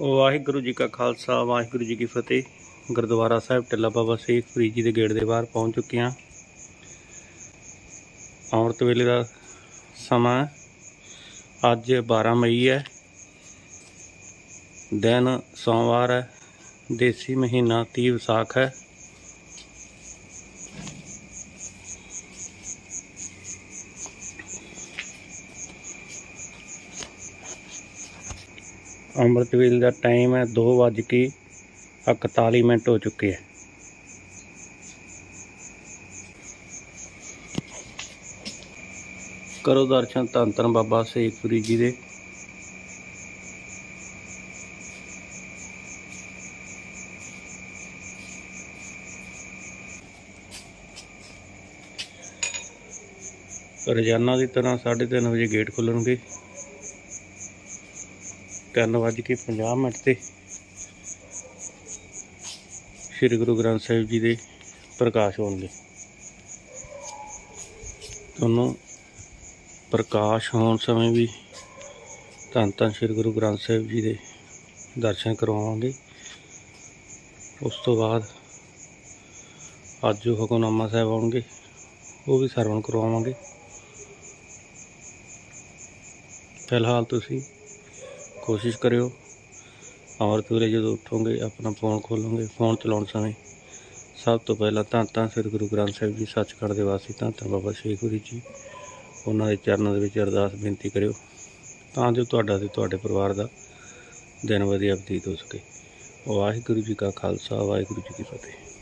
ਵਾਹਿਗੁਰੂ ਜੀ ਕਾ ਖਾਲਸਾ, ਵਾਹਿਗੁਰੂ ਜੀ ਕੀ ਫਤਿਹ। ਗੁਰਦੁਆਰਾ ਸਾਹਿਬ ਟਿੱਲਾ ਬਾਬਾ ਸ਼ੇਖ ਫਰੀਦ ਜੀ ਦੇ ਗੇਟ ਦੇ ਬਾਹਰ ਪਹੁੰਚ ਚੁੱਕੇ ਹਾਂ। ਅੰਮ੍ਰਿਤ ਵੇਲੇ ਦਾ ਸਮਾਂ ਅੱਜ 12 ਮਈ ਹੈ। ਦਿਨ ਸੋਮਵਾਰ ਹੈ। ਦੇਸੀ ਮਹੀਨਾ 30 ਵਿਸਾਖ ਹੈ। ਅੰਮ੍ਰਿਤਵੇਲ ਦਾ ਟਾਈਮ ਹੈ 2:41 ਮਿੰਟ ਹੋ ਚੁੱਕੇ ਹੈ। ਕਰੋ ਦਰਸ਼ਨ ਧੰਨ ਧੰਨ ਬਾਬਾ ਸੇਖਪੁਰੀ ਜੀ ਦੇ। ਰੋਜ਼ਾਨਾ ਦੀ ਤਰ੍ਹਾਂ 3:30 ਵਜੇ ਗੇਟ ਖੁੱਲਣਗੇ। ਤਿੰਨ ਵੱਜ ਕੇ 50 ਮਿੰਟ ਤੇ। ਸ੍ਰੀ ਗੁਰੂ ਗ੍ਰੰਥ ਸਾਹਿਬ ਜੀ ਦੇ ਪ੍ਰਕਾਸ਼ ਹੋਣਗੇ ਤੁਹਾਨੂੰ ਪ੍ਰਕਾਸ਼ ਹੋਣ ਸਮੇਂ ਵੀ ਧੰਨ ਧੰਨ ਸ੍ਰੀ ਗੁਰੂ ਗ੍ਰੰਥ ਸਾਹਿਬ ਜੀ ਦੇ ਦਰਸ਼ਨ ਕਰਵਾਵਾਂਗੇ। ਉਸ ਤੋਂ ਬਾਅਦ ਅੱਜ ਜੋ ਹੁਕਮਨਾਮਾ ਸਾਹਿਬ ਆਉਣਗੇ, ਉਹ ਵੀ ਸਰਵਣ ਕਰਵਾਵਾਂਗੇ। ਫਿਲਹਾਲ ਤੁਸੀਂ ਕੋਸ਼ਿਸ਼ ਕਰਿਓ। ਅੰਮ੍ਰਿਤ ਵੇਲੇ ਜਦੋਂ ਉੱਠੋਗੇ, ਆਪਣਾ ਫੋਨ ਖੋਲੋਗੇ ਫੋਨ ਚਲਾਉਣ ਸਮੇਂ ਸਭ ਤੋਂ ਪਹਿਲਾਂ ਧੰਨ ਧੰਨ ਸ੍ਰੀ ਗੁਰੂ ਗ੍ਰੰਥ ਸਾਹਿਬ ਜੀ ਸੱਚਖੰਡ ਦੇ ਵਾਸੀ ਧੰਨ ਤਾਂ ਬਾਬਾ ਸ਼ੇਖ ਗੁਰੂ ਜੀ, ਉਹਨਾਂ ਦੇ ਚਰਨਾਂ ਦੇ ਵਿੱਚ ਅਰਦਾਸ ਬੇਨਤੀ ਕਰਿਓ ਤਾਂ ਜੋ ਤੁਹਾਡਾ ਤੇ ਤੁਹਾਡੇ ਪਰਿਵਾਰ ਦਾ ਦਿਨ ਵਧੀਆ ਬਤੀਤ ਹੋ ਸਕੇ। ਵਾਹਿਗੁਰੂ ਜੀ ਕਾ ਖਾਲਸਾ, ਵਾਹਿਗੁਰੂ ਜੀ ਕੀ ਫਤਿਹ।